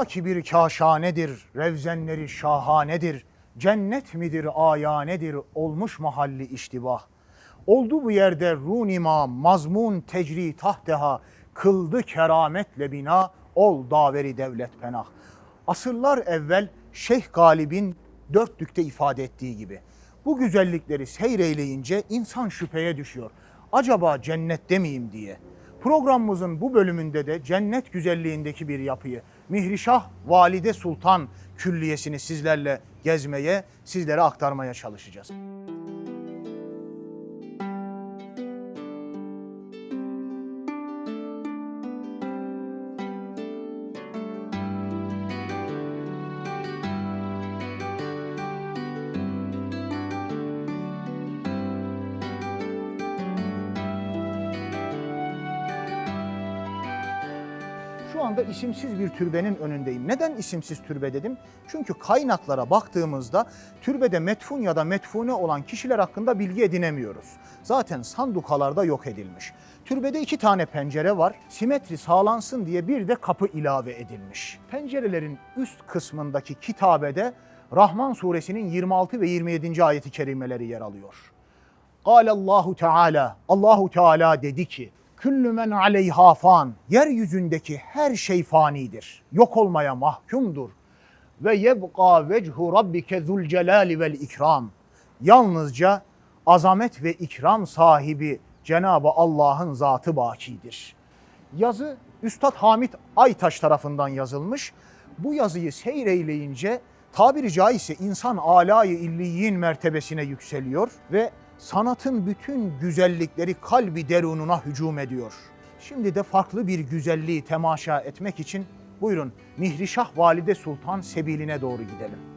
Güya ki bir kaşanedir, revzenleri şahanedir. Cennet midir, ayanedir, olmuş mahalli iştibah. Oldu bu yerde runima, mazmun tecri tahteha, kıldı kerametle bina, ol daveri devlet penah. Asırlar evvel Şeyh Galib'in dörtlükte ifade ettiği gibi. Bu güzellikleri seyreyleyince insan şüpheye düşüyor. Acaba cennette miyim diye. Programımızın bu bölümünde de cennet güzelliğindeki bir yapıyı Mihrişah Valide Sultan Külliyesini sizlerle gezmeye, sizlere aktarmaya çalışacağız. İsimsiz bir türbenin önündeyim. Neden isimsiz türbe dedim? Çünkü kaynaklara baktığımızda türbede metfun ya da metfune olan kişiler hakkında bilgi edinemiyoruz. Zaten sandukalarda yok edilmiş. Türbede iki tane pencere var. Simetri sağlansın diye bir de kapı ilave edilmiş. Pencerelerin üst kısmındaki kitabede Rahman suresinin 26 ve 27. ayeti kerimeleri yer alıyor. Allahu Teala, Allahu Teala dedi ki, Küllü men aleyha fan, yeryüzündeki her şey fanidir, yok olmaya mahkumdur. Ve yebqa vechu rabbike zul celali vel ikram. Yalnızca azamet ve ikram sahibi Cenab-ı Allah'ın zatı bakidir. Yazı Üstad Hamit Aytaş tarafından yazılmış. Bu yazıyı seyreyleyince tabiri caizse insan alayı illiyin mertebesine yükseliyor ve sanatın bütün güzellikleri kalbi derununa hücum ediyor. Şimdi de farklı bir güzelliği temaşa etmek için buyurun Mihrişah Valide Sultan Sebiline doğru gidelim.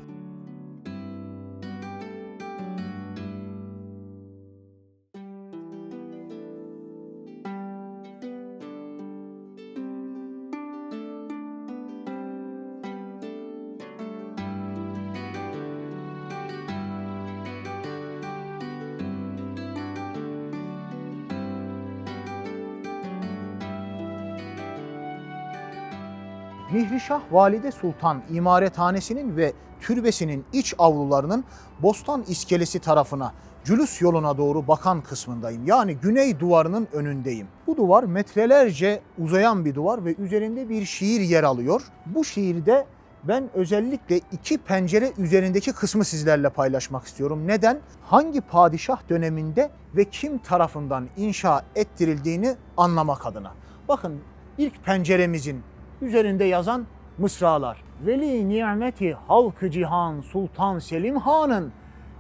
Mihrişah Valide Sultan imarethanesinin ve türbesinin iç avlularının Bostan iskelesi tarafına Cülüs yoluna doğru bakan kısmındayım. Yani güney duvarının önündeyim. Bu duvar metrelerce uzayan bir duvar ve üzerinde bir şiir yer alıyor. Bu şiirde ben özellikle iki pencere üzerindeki kısmı sizlerle paylaşmak istiyorum. Neden? Hangi padişah döneminde ve kim tarafından inşa ettirildiğini anlamak adına. Bakın ilk penceremizin üzerinde yazan mısralar. Veli nimeti halkı cihan Sultan Selim Han'ın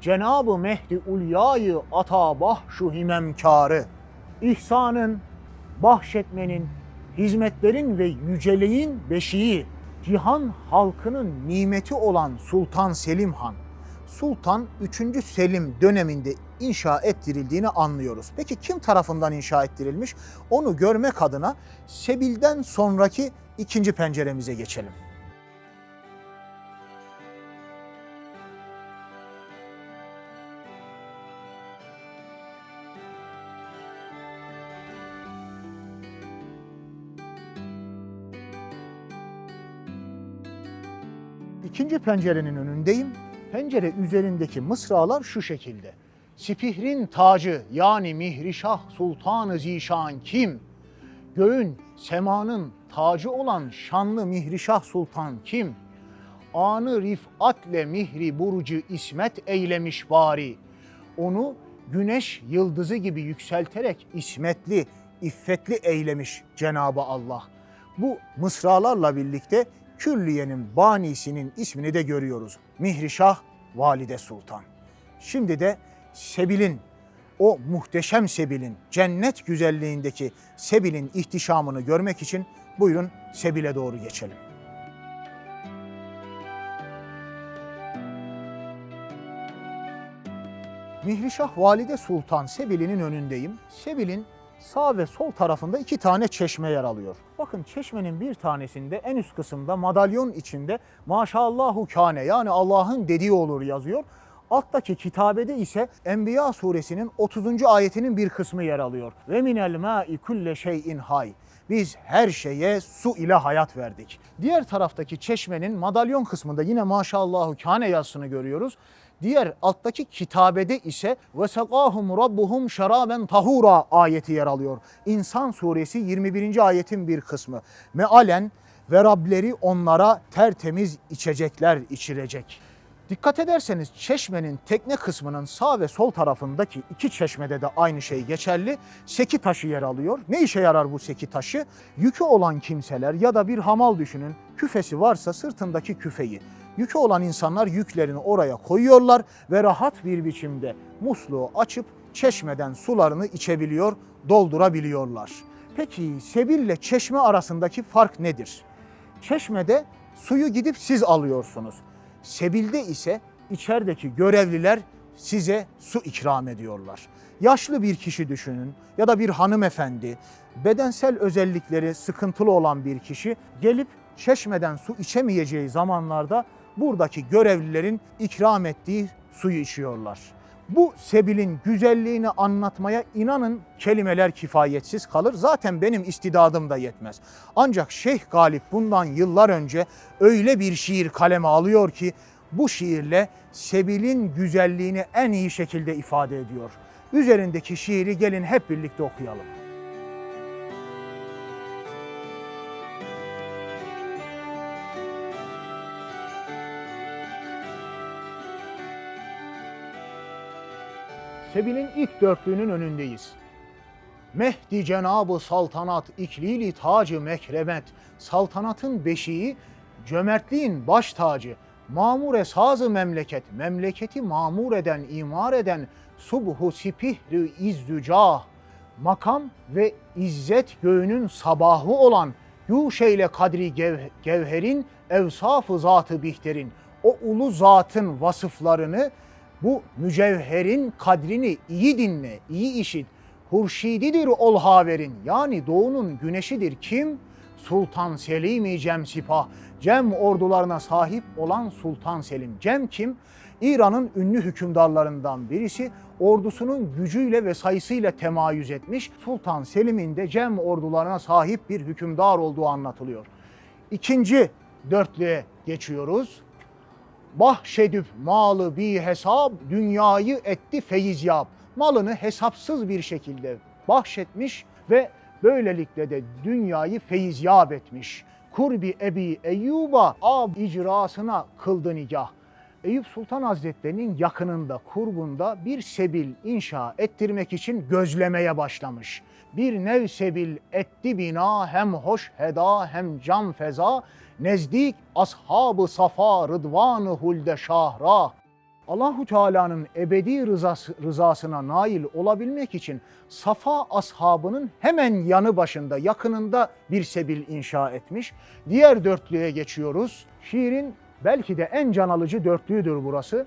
Cenab-ı Mehdi Ulya'yı ata bahşu himemkarı. İhsanın, bahşetmenin, hizmetlerin ve yüceliğin beşiği, cihan halkının nimeti olan Sultan Selim Han. Sultan 3. Selim döneminde inşa ettirildiğini anlıyoruz. Peki kim tarafından inşa ettirilmiş? Onu görmek adına Sebil'den sonraki ikinci penceremize geçelim. İkinci pencerenin önündeyim. Pencere üzerindeki mısralar şu şekilde. Sipihrin tacı yani Mihrişah Sultanı Zişan kim? Göğün, semanın tacı olan şanlı Mihrişah Sultan kim? Anı rifatle mihri burucu ismet eylemiş bari. Onu güneş yıldızı gibi yükselterek ismetli, iffetli eylemiş Cenabı Allah. Bu mısralarla birlikte külliyenin banisinin ismini de görüyoruz. Mihrişah Valide Sultan. Şimdi de Sebil'in, o muhteşem Sebil'in, cennet güzelliğindeki Sebil'in ihtişamını görmek için buyurun Sebil'e doğru geçelim. Mihrişah Valide Sultan Sebil'inin önündeyim. Sebil'in sağ ve sol tarafında iki tane çeşme yer alıyor. Bakın çeşmenin bir tanesinde en üst kısımda madalyon içinde maşallahu kane yani Allah'ın dediği olur yazıyor. Alttaki kitabede ise Enbiya suresinin 30. ayetinin bir kısmı yer alıyor. Ve minel ma'i kulle şeyin hay. Biz her şeye su ile hayat verdik. Diğer taraftaki çeşmenin madalyon kısmında yine maşallahu kâne yazısını görüyoruz. Diğer alttaki kitabede ise ve sekahum rabbuhum şaraben tahura ayeti yer alıyor. İnsan suresi 21. ayetin bir kısmı. Mealen ve Rableri onlara tertemiz içecekler içirecek. Dikkat ederseniz çeşmenin tekne kısmının sağ ve sol tarafındaki iki çeşmede de aynı şey geçerli. Seki taşı yer alıyor. Ne işe yarar bu seki taşı? Yükü olan kimseler ya da bir hamal düşünün küfesi varsa sırtındaki küfeyi. Yükü olan insanlar yüklerini oraya koyuyorlar ve rahat bir biçimde musluğu açıp çeşmeden sularını içebiliyor, doldurabiliyorlar. Peki sebille çeşme arasındaki fark nedir? Çeşmede suyu gidip siz alıyorsunuz. Sebilde ise içerideki görevliler size su ikram ediyorlar. Yaşlı bir kişi düşünün ya da bir hanımefendi, bedensel özellikleri sıkıntılı olan bir kişi gelip çeşmeden su içemeyeceği zamanlarda buradaki görevlilerin ikram ettiği suyu içiyorlar. Bu sebilin güzelliğini anlatmaya inanın kelimeler kifayetsiz kalır. Zaten benim istidadım da yetmez. Ancak Şeyh Galip bundan yıllar önce öyle bir şiir kaleme alıyor ki bu şiirle sebilin güzelliğini en iyi şekilde ifade ediyor. Üzerindeki şiiri gelin hep birlikte okuyalım. Sebil'in ilk dörtlüğünün önündeyiz. Mehdi Cenabı Saltanat iklili tacı mekremet, saltanatın beşiği, cömertliğin baş tacı, mamure sazı memleket, memleketi mamur eden, imar eden, subhu sipihri izdücah, makam ve izzet göğünün sabahı olan, yuşeyle kadri gev- gevherin, evsafı zatı bihterin, o ulu zatın vasıflarını, bu mücevherin kadrini iyi dinle, iyi işit. Hurşididir ol haverin yani doğunun güneşidir kim? Sultan Selim-i Cem Sipah. Cem ordularına sahip olan Sultan Selim. Cem kim? İran'ın ünlü hükümdarlarından birisi ordusunun gücüyle ve sayısıyla temayüz etmiş. Sultan Selim'in de Cem ordularına sahip bir hükümdar olduğu anlatılıyor. İkinci dörtlüğe geçiyoruz bahşedüp malı bir hesap dünyayı etti feyiz yap. Malını hesapsız bir şekilde bahşetmiş ve böylelikle de dünyayı feyiz yap etmiş. Kurbi Ebi Eyyuba ab icrasına kıldı nigah. Eyüp Sultan Hazretleri'nin yakınında, kurbunda bir sebil inşa ettirmek için gözlemeye başlamış. Bir nev sebil etti bina hem hoş heda hem can feza nezdik ashabı safa rıdvanı hulde şahra. Allahu Teala'nın ebedi rızası, rızasına nail olabilmek için Safa ashabının hemen yanı başında, yakınında bir sebil inşa etmiş. Diğer dörtlüğe geçiyoruz. Şiirin belki de en can alıcı dörtlüğüdür burası.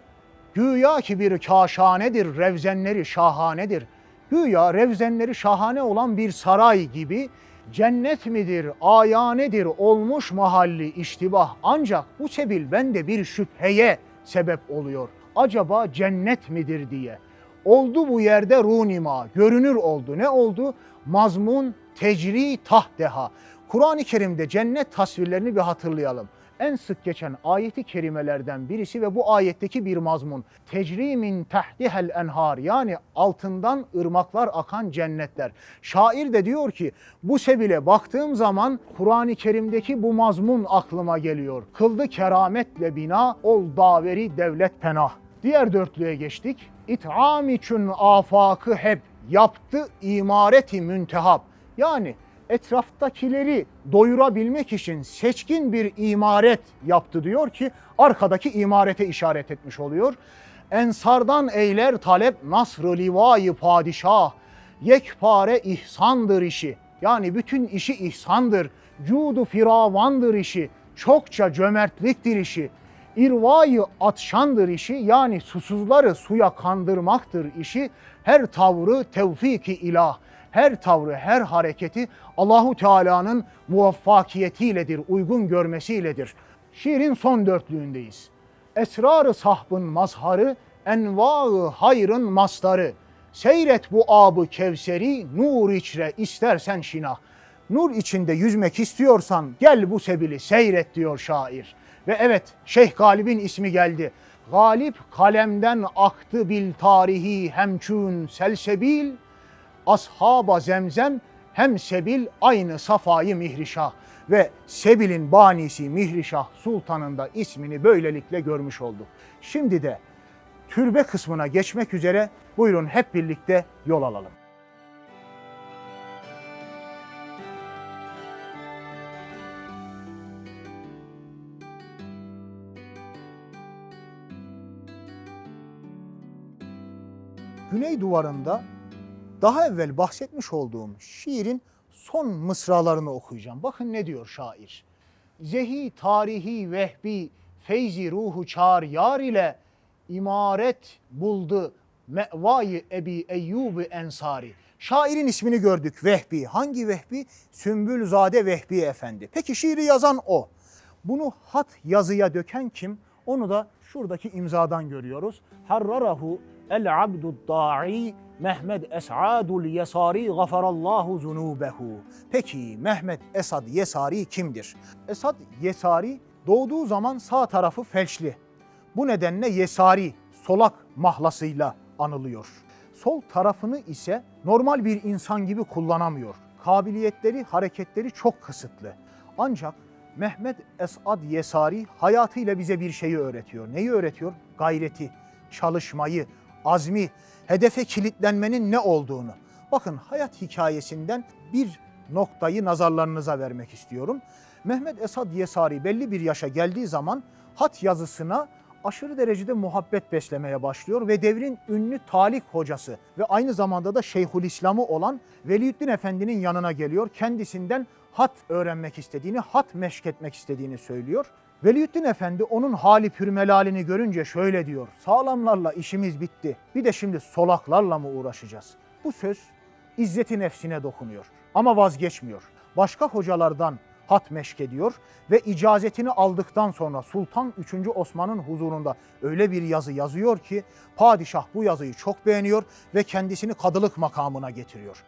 Güya ki bir kaşanedir, revzenleri şahanedir. Güya revzenleri şahane olan bir saray gibi cennet midir, ayanedir olmuş mahalli iştibah. Ancak bu sebil bende bir şüpheye sebep oluyor. Acaba cennet midir diye. Oldu bu yerde runima, görünür oldu. Ne oldu? Mazmun tecri tahdeha. Kur'an-ı Kerim'de cennet tasvirlerini bir hatırlayalım en sık geçen ayeti kerimelerden birisi ve bu ayetteki bir mazmun. Tecrimin tahtihel enhar yani altından ırmaklar akan cennetler. Şair de diyor ki bu sebile baktığım zaman Kur'an-ı Kerim'deki bu mazmun aklıma geliyor. Kıldı kerametle bina ol daveri devlet penah. Diğer dörtlüğe geçtik. İt'am için afakı hep yaptı imareti müntehab. Yani etraftakileri doyurabilmek için seçkin bir imaret yaptı diyor ki arkadaki imarete işaret etmiş oluyor. Ensardan eyler talep nasr-ı livayı padişah. Yekpare ihsandır işi. Yani bütün işi ihsandır. Cudu firavandır işi. Çokça cömertliktir işi. İrvayı atşandır işi yani susuzları suya kandırmaktır işi. Her tavrı tevfiki ilah her tavrı, her hareketi Allahu Teala'nın muvaffakiyetiyledir, uygun görmesiyledir. Şiirin son dörtlüğündeyiz. Esrarı sahbın mazharı envaı hayrın mastarı. Seyret bu abı kevseri, nur içre istersen şina. Nur içinde yüzmek istiyorsan gel bu sebili seyret diyor şair. Ve evet Şeyh Galip'in ismi geldi. Galip kalemden aktı bil tarihi hemçün selsebil. Ashaba zemzem hem sebil aynı safayı mihrişah. Ve Sebil'in banisi Mihrişah Sultan'ın da ismini böylelikle görmüş olduk. Şimdi de türbe kısmına geçmek üzere buyurun hep birlikte yol alalım. Güney duvarında daha evvel bahsetmiş olduğum şiirin son mısralarını okuyacağım. Bakın ne diyor şair. Zehi tarihi vehbi feyzi ruhu çar yar ile imaret buldu mevayı Ebi Eyyub Ensari. Şairin ismini gördük Vehbi. Hangi Vehbi? Sümbülzade Vehbi Efendi. Peki şiiri yazan o. Bunu hat yazıya döken kim? Onu da şuradaki imzadan görüyoruz. Harrarahu el abdu da'i Mehmet Esadul Yesari gafarallahu zunubehu. Peki Mehmet Esad Yesari kimdir? Esad Yesari doğduğu zaman sağ tarafı felçli. Bu nedenle Yesari solak mahlasıyla anılıyor. Sol tarafını ise normal bir insan gibi kullanamıyor. Kabiliyetleri, hareketleri çok kısıtlı. Ancak Mehmet Esad Yesari hayatıyla bize bir şeyi öğretiyor. Neyi öğretiyor? Gayreti, çalışmayı, azmi, hedefe kilitlenmenin ne olduğunu. Bakın hayat hikayesinden bir noktayı nazarlarınıza vermek istiyorum. Mehmet Esad Yesari belli bir yaşa geldiği zaman hat yazısına aşırı derecede muhabbet beslemeye başlıyor ve devrin ünlü talik hocası ve aynı zamanda da Şeyhülislam'ı olan Veliyüddin Efendi'nin yanına geliyor. Kendisinden hat öğrenmek istediğini, hat meşketmek istediğini söylüyor. Veliyüddin Efendi onun hali pürmelalini görünce şöyle diyor. Sağlamlarla işimiz bitti. Bir de şimdi solaklarla mı uğraşacağız? Bu söz izzeti nefsine dokunuyor ama vazgeçmiyor. Başka hocalardan hat meşk ediyor ve icazetini aldıktan sonra Sultan 3. Osman'ın huzurunda öyle bir yazı yazıyor ki padişah bu yazıyı çok beğeniyor ve kendisini kadılık makamına getiriyor.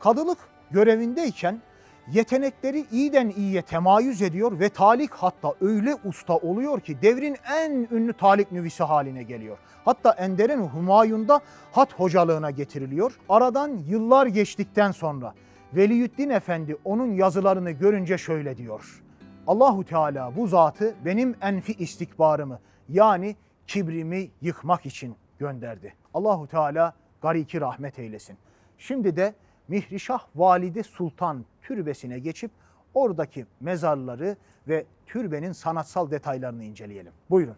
Kadılık görevindeyken yetenekleri iyiden iyiye temayüz ediyor ve talik hatta öyle usta oluyor ki devrin en ünlü talik nüvisi haline geliyor. Hatta Ender'in Humayun'da hat hocalığına getiriliyor. Aradan yıllar geçtikten sonra Veliyüddin Efendi onun yazılarını görünce şöyle diyor. Allahu Teala bu zatı benim enfi istikbarımı yani kibrimi yıkmak için gönderdi. Allahu Teala gariki rahmet eylesin. Şimdi de Mihrişah Valide Sultan türbesine geçip oradaki mezarları ve türbenin sanatsal detaylarını inceleyelim. Buyurun.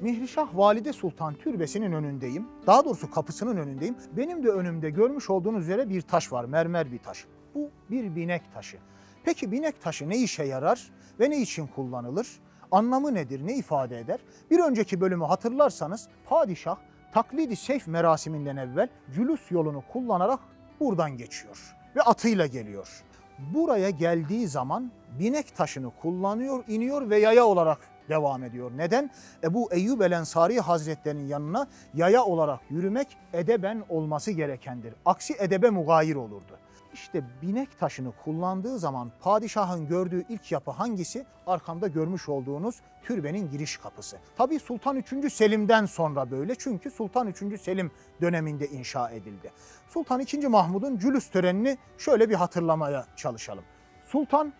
Mihrişah Valide Sultan Türbesi'nin önündeyim. Daha doğrusu kapısının önündeyim. Benim de önümde görmüş olduğunuz üzere bir taş var, mermer bir taş. Bu bir binek taşı. Peki binek taşı ne işe yarar ve ne için kullanılır? Anlamı nedir, ne ifade eder? Bir önceki bölümü hatırlarsanız padişah taklidi seyf merasiminden evvel cülüs yolunu kullanarak buradan geçiyor ve atıyla geliyor. Buraya geldiği zaman binek taşını kullanıyor, iniyor ve yaya olarak devam ediyor. Neden? Ebu Eyyub el Ensari Hazretlerinin yanına yaya olarak yürümek edeben olması gerekendir. Aksi edebe mugayir olurdu. İşte binek taşını kullandığı zaman padişahın gördüğü ilk yapı hangisi? Arkamda görmüş olduğunuz türbenin giriş kapısı. Tabi Sultan 3. Selim'den sonra böyle çünkü Sultan 3. Selim döneminde inşa edildi. Sultan 2. Mahmud'un cülüs törenini şöyle bir hatırlamaya çalışalım. Sultan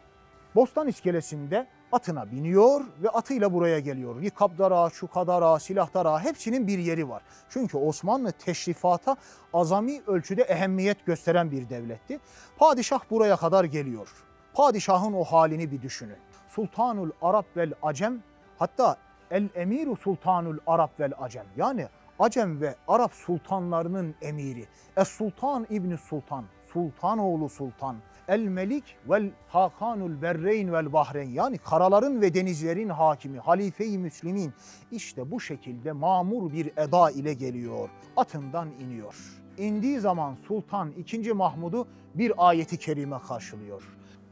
Bostan iskelesinde atına biniyor ve atıyla buraya geliyor. Rikabdara, Şukadara, Silahdara hepsinin bir yeri var. Çünkü Osmanlı teşrifata azami ölçüde ehemmiyet gösteren bir devletti. Padişah buraya kadar geliyor. Padişahın o halini bir düşünün. Sultanul Arap vel Acem hatta El Emiru Sultanul Arap vel Acem yani Acem ve Arap sultanlarının emiri. Es Sultan İbni Sultan, Sultanoğlu Sultan. El Melik vel Hakanul Berreyn vel Bahreyn yani karaların ve denizlerin hakimi halife-i Müslimin işte bu şekilde mamur bir eda ile geliyor. Atından iniyor. İndiği zaman Sultan II. Mahmud'u bir ayeti kerime karşılıyor.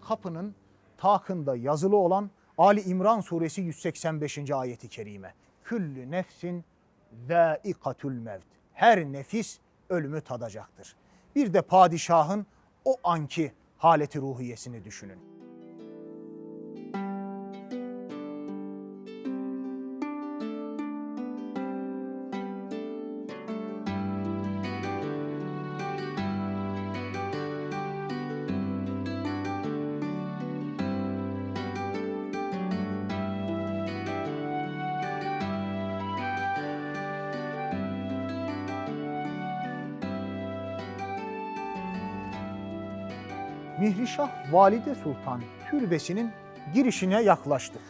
Kapının takında yazılı olan Ali İmran suresi 185. ayeti kerime. Küllü nefsin zâikatül mevt. Her nefis ölümü tadacaktır. Bir de padişahın o anki haleti ruhiyesini düşünün. Mihrişah Valide Sultan Türbesi'nin girişine yaklaştık.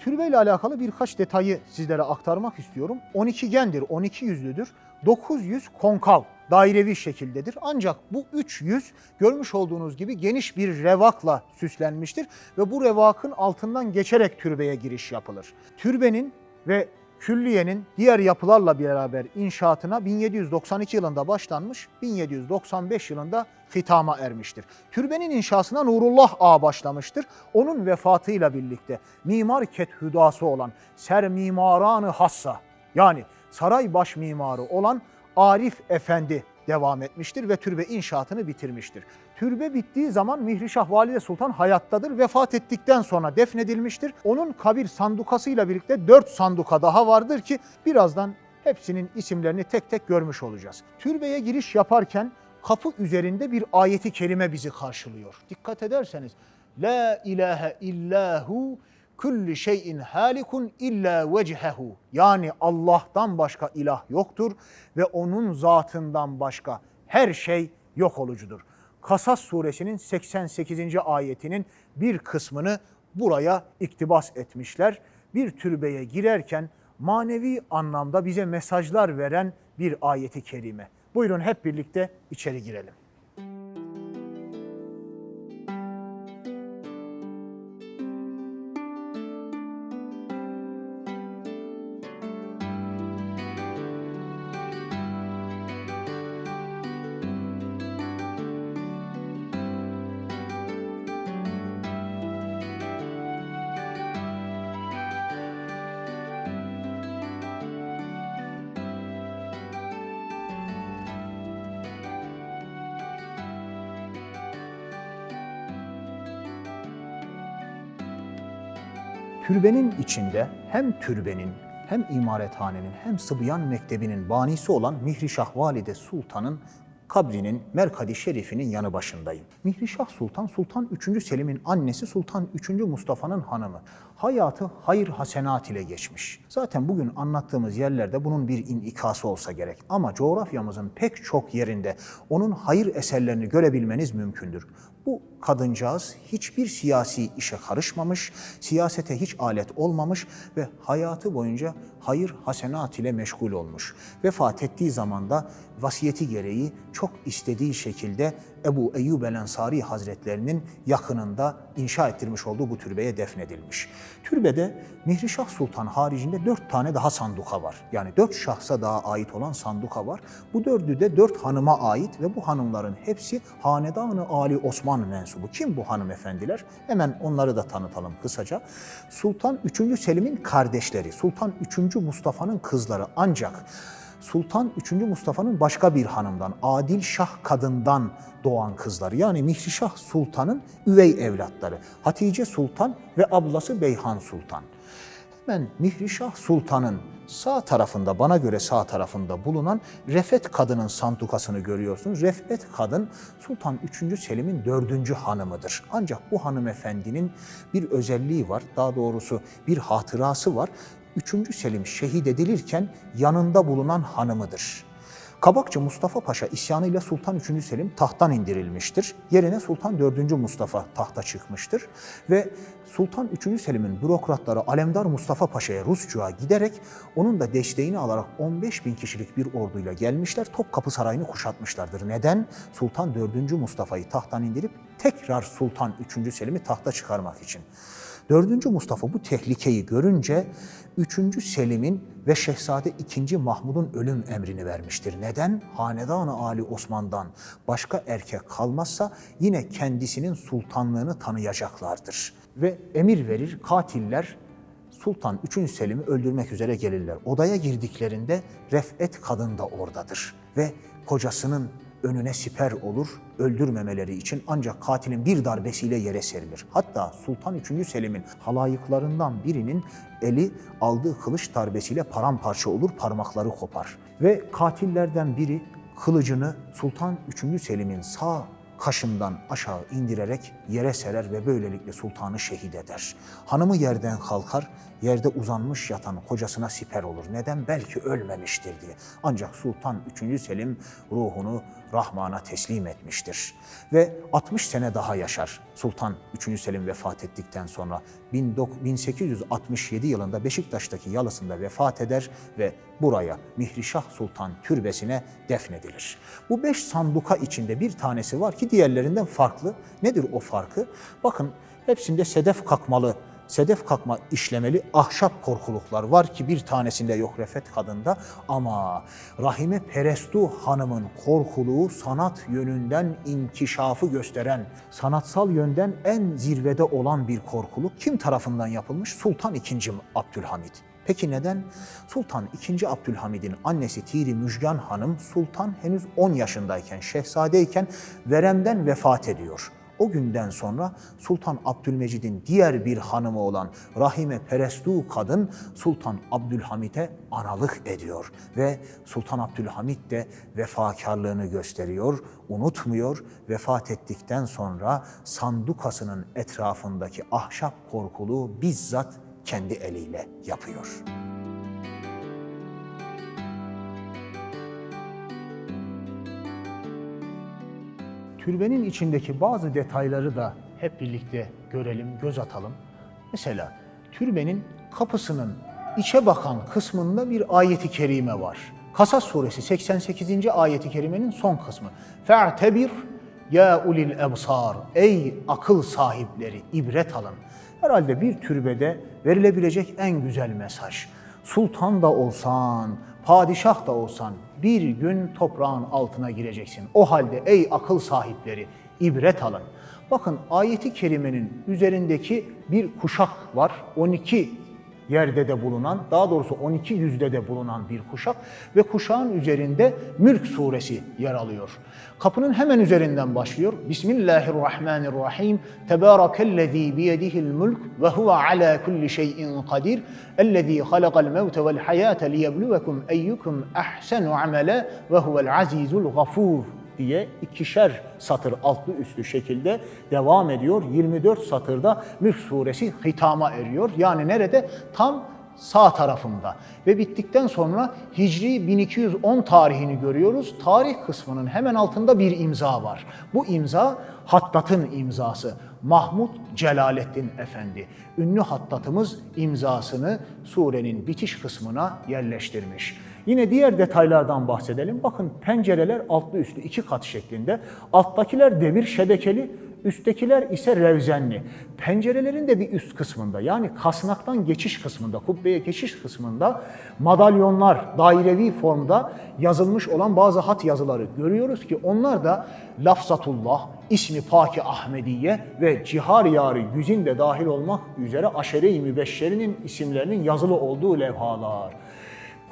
Türbe ile alakalı birkaç detayı sizlere aktarmak istiyorum. 12 gendir, 12 yüzlüdür. 900 konkav, dairevi şekildedir. Ancak bu 3 yüz görmüş olduğunuz gibi geniş bir revakla süslenmiştir ve bu revakın altından geçerek türbeye giriş yapılır. Türbenin ve külliyenin diğer yapılarla beraber inşaatına 1792 yılında başlanmış, 1795 yılında hitama ermiştir. Türbenin inşasına Nurullah Ağa başlamıştır. Onun vefatıyla birlikte mimar kethüdası olan Ser Mimaranı Hassa yani saray baş mimarı olan Arif Efendi devam etmiştir ve türbe inşaatını bitirmiştir. Türbe bittiği zaman Mihrişah Valide Sultan hayattadır. Vefat ettikten sonra defnedilmiştir. Onun kabir sandukasıyla birlikte dört sanduka daha vardır ki birazdan hepsinin isimlerini tek tek görmüş olacağız. Türbeye giriş yaparken kapı üzerinde bir ayeti kerime bizi karşılıyor. Dikkat ederseniz La ilahe illahu kulli şeyin halikun illa vecihehu. Yani Allah'tan başka ilah yoktur ve onun zatından başka her şey yok olucudur. Kasas suresinin 88. ayetinin bir kısmını buraya iktibas etmişler. Bir türbeye girerken manevi anlamda bize mesajlar veren bir ayeti kerime. Buyurun hep birlikte içeri girelim. Türbenin içinde hem türbenin hem imarethanenin hem Sıbyan Mektebi'nin banisi olan Mihrişah Valide Sultan'ın kabrinin Merkadi Şerif'inin yanı başındayım. Mihrişah Sultan, Sultan 3. Selim'in annesi Sultan 3. Mustafa'nın hanımı. Hayatı hayır hasenat ile geçmiş. Zaten bugün anlattığımız yerlerde bunun bir inikası olsa gerek. Ama coğrafyamızın pek çok yerinde onun hayır eserlerini görebilmeniz mümkündür. Bu kadıncağız hiçbir siyasi işe karışmamış, siyasete hiç alet olmamış ve hayatı boyunca hayır hasenat ile meşgul olmuş. Vefat ettiği zaman da vasiyeti gereği çok istediği şekilde Ebu Eyyub el Ensari Hazretlerinin yakınında inşa ettirmiş olduğu bu türbeye defnedilmiş. Türbede Mihrişah Sultan haricinde dört tane daha sanduka var. Yani dört şahsa daha ait olan sanduka var. Bu dördü de dört hanıma ait ve bu hanımların hepsi Hanedanı Ali Osman mensubu. Kim bu hanımefendiler? Hemen onları da tanıtalım kısaca. Sultan 3. Selim'in kardeşleri, Sultan 3. Mustafa'nın kızları ancak Sultan 3. Mustafa'nın başka bir hanımdan, Adil Şah kadından doğan kızları. Yani Mihrişah Sultan'ın üvey evlatları. Hatice Sultan ve ablası Beyhan Sultan. Hemen Mihrişah Sultan'ın sağ tarafında, bana göre sağ tarafında bulunan Refet Kadın'ın santukasını görüyorsunuz. Refet Kadın Sultan 3. Selim'in dördüncü hanımıdır. Ancak bu hanımefendinin bir özelliği var. Daha doğrusu bir hatırası var. 3. Selim şehit edilirken yanında bulunan hanımıdır. Kabakçı Mustafa Paşa isyanıyla Sultan 3. Selim tahttan indirilmiştir. Yerine Sultan 4. Mustafa tahta çıkmıştır. Ve Sultan 3. Selim'in bürokratları Alemdar Mustafa Paşa'ya Rusçuğa giderek onun da desteğini alarak 15 bin kişilik bir orduyla gelmişler. Topkapı Sarayı'nı kuşatmışlardır. Neden? Sultan 4. Mustafa'yı tahttan indirip tekrar Sultan 3. Selim'i tahta çıkarmak için. 4. Mustafa bu tehlikeyi görünce 3. Selim'in ve Şehzade 2. Mahmud'un ölüm emrini vermiştir. Neden? Hanedan-ı Ali Osman'dan başka erkek kalmazsa yine kendisinin sultanlığını tanıyacaklardır. Ve emir verir katiller Sultan 3. Selim'i öldürmek üzere gelirler. Odaya girdiklerinde Refet kadın da oradadır ve kocasının önüne siper olur, öldürmemeleri için ancak katilin bir darbesiyle yere serilir. Hatta Sultan 3. Selim'in halayıklarından birinin eli aldığı kılıç darbesiyle paramparça olur, parmakları kopar. Ve katillerden biri kılıcını Sultan 3. Selim'in sağ kaşından aşağı indirerek yere serer ve böylelikle sultanı şehit eder. Hanımı yerden kalkar, yerde uzanmış yatan kocasına siper olur. Neden? Belki ölmemiştir diye. Ancak Sultan 3. Selim ruhunu Rahman'a teslim etmiştir. Ve 60 sene daha yaşar. Sultan 3. Selim vefat ettikten sonra 1867 yılında Beşiktaş'taki yalısında vefat eder ve buraya Mihrişah Sultan türbesine defnedilir. Bu beş sanduka içinde bir tanesi var ki diğerlerinden farklı. Nedir o farkı? Bakın hepsinde sedef kakmalı sedef kakma işlemeli ahşap korkuluklar var ki bir tanesinde yok Refet kadında ama Rahime Perestu hanımın korkuluğu sanat yönünden inkişafı gösteren, sanatsal yönden en zirvede olan bir korkuluk kim tarafından yapılmış? Sultan II. Abdülhamit. Peki neden? Sultan II. Abdülhamid'in annesi Tiri Müjgan Hanım Sultan henüz 10 yaşındayken, şehzadeyken veremden vefat ediyor. O günden sonra Sultan Abdülmecid'in diğer bir hanımı olan Rahime Perestu kadın Sultan Abdülhamit'e analık ediyor ve Sultan Abdülhamit de vefakarlığını gösteriyor, unutmuyor. Vefat ettikten sonra sandukasının etrafındaki ahşap korkuluğu bizzat kendi eliyle yapıyor. Türbenin içindeki bazı detayları da hep birlikte görelim, göz atalım. Mesela türbenin kapısının içe bakan kısmında bir ayeti kerime var. Kasas suresi 88. ayeti kerimenin son kısmı. Fe'tebir ya ulil ebsar. Ey akıl sahipleri ibret alın. Herhalde bir türbede verilebilecek en güzel mesaj. Sultan da olsan, padişah da olsan bir gün toprağın altına gireceksin. O halde ey akıl sahipleri ibret alın. Bakın ayeti kerimenin üzerindeki bir kuşak var. 12 yerde de bulunan, daha doğrusu 12 yüzde de bulunan bir kuşak ve kuşağın üzerinde Mülk suresi yer alıyor. Kapının hemen üzerinden başlıyor. Bismillahirrahmanirrahim. Tebârakellezî biyedihil mülk ve huve alâ kulli şeyin kadir. Ellezî halakal mevte vel hayâte liyebluvekum eyyukum ahsenu amele ve huvel azîzul gafûr diye ikişer satır altlı üstü şekilde devam ediyor. 24 satırda Mülk suresi hitama eriyor. Yani nerede? Tam sağ tarafında. Ve bittikten sonra Hicri 1210 tarihini görüyoruz. Tarih kısmının hemen altında bir imza var. Bu imza Hattat'ın imzası. Mahmud Celaleddin Efendi. Ünlü hattatımız imzasını surenin bitiş kısmına yerleştirmiş. Yine diğer detaylardan bahsedelim. Bakın pencereler altlı üstlü iki kat şeklinde. Alttakiler demir şebekeli, üsttekiler ise revzenli. Pencerelerin de bir üst kısmında yani kasnaktan geçiş kısmında, kubbeye geçiş kısmında madalyonlar dairevi formda yazılmış olan bazı hat yazıları görüyoruz ki onlar da Lafzatullah, ismi Paki Ahmediye ve Cihar Yarı Güzin de dahil olmak üzere Aşere-i Mübeşşerinin isimlerinin yazılı olduğu levhalar.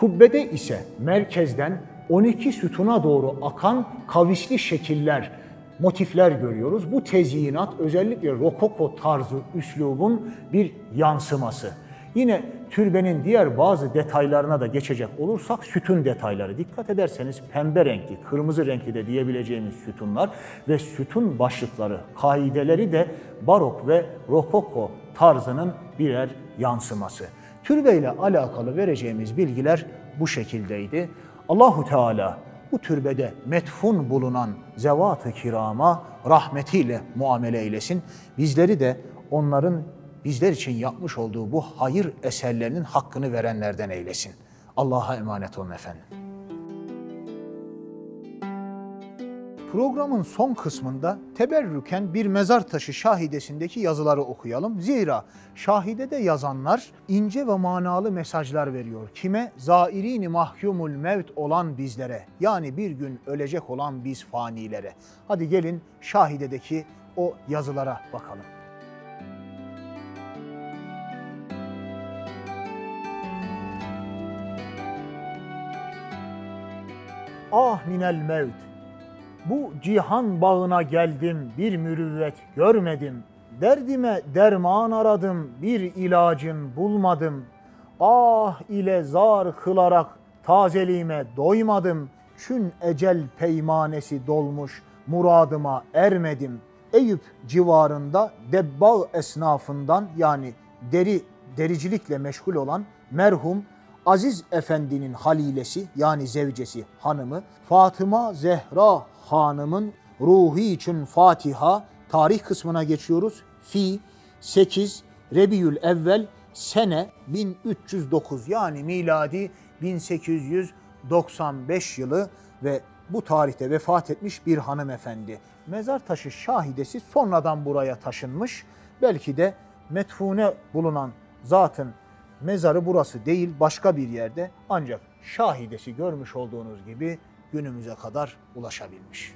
Kubbede ise merkezden 12 sütuna doğru akan kavisli şekiller, motifler görüyoruz. Bu tezyinat özellikle rokoko tarzı üslubun bir yansıması. Yine türbenin diğer bazı detaylarına da geçecek olursak sütun detayları. Dikkat ederseniz pembe renkli, kırmızı renkli de diyebileceğimiz sütunlar ve sütun başlıkları, kaideleri de barok ve rokoko tarzının birer yansıması. Türbeyle alakalı vereceğimiz bilgiler bu şekildeydi. Allahu Teala bu türbede metfun bulunan zevat-ı kirama rahmetiyle muamele eylesin. Bizleri de onların bizler için yapmış olduğu bu hayır eserlerinin hakkını verenlerden eylesin. Allah'a emanet olun efendim. Programın son kısmında teberrüken bir mezar taşı şahidesindeki yazıları okuyalım. Zira şahidede yazanlar ince ve manalı mesajlar veriyor. Kime? Zairini mahkumul mevt olan bizlere. Yani bir gün ölecek olan biz fanilere. Hadi gelin şahidedeki o yazılara bakalım. Ah minel mevt. Bu cihan bağına geldim, bir mürüvvet görmedim. Derdime derman aradım, bir ilacın bulmadım. Ah ile zar kılarak tazeliğime doymadım. Çün ecel peymanesi dolmuş, muradıma ermedim. Eyüp civarında debbal esnafından yani deri dericilikle meşgul olan merhum Aziz Efendi'nin halilesi yani zevcesi hanımı Fatıma Zehra hanımın ruhu için Fatiha tarih kısmına geçiyoruz. Fi 8 Rebiyül Evvel sene 1309 yani miladi 1895 yılı ve bu tarihte vefat etmiş bir hanımefendi. Mezar taşı şahidesi sonradan buraya taşınmış. Belki de metfune bulunan zatın mezarı burası değil başka bir yerde ancak şahidesi görmüş olduğunuz gibi günümüze kadar ulaşabilmiş.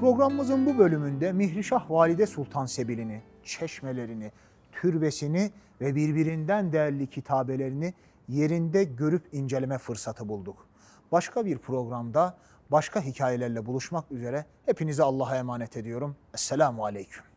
Programımızın bu bölümünde Mihrişah Valide Sultan Sebil'ini, çeşmelerini, türbesini ve birbirinden değerli kitabelerini yerinde görüp inceleme fırsatı bulduk. Başka bir programda başka hikayelerle buluşmak üzere hepinizi Allah'a emanet ediyorum. Esselamu Aleyküm.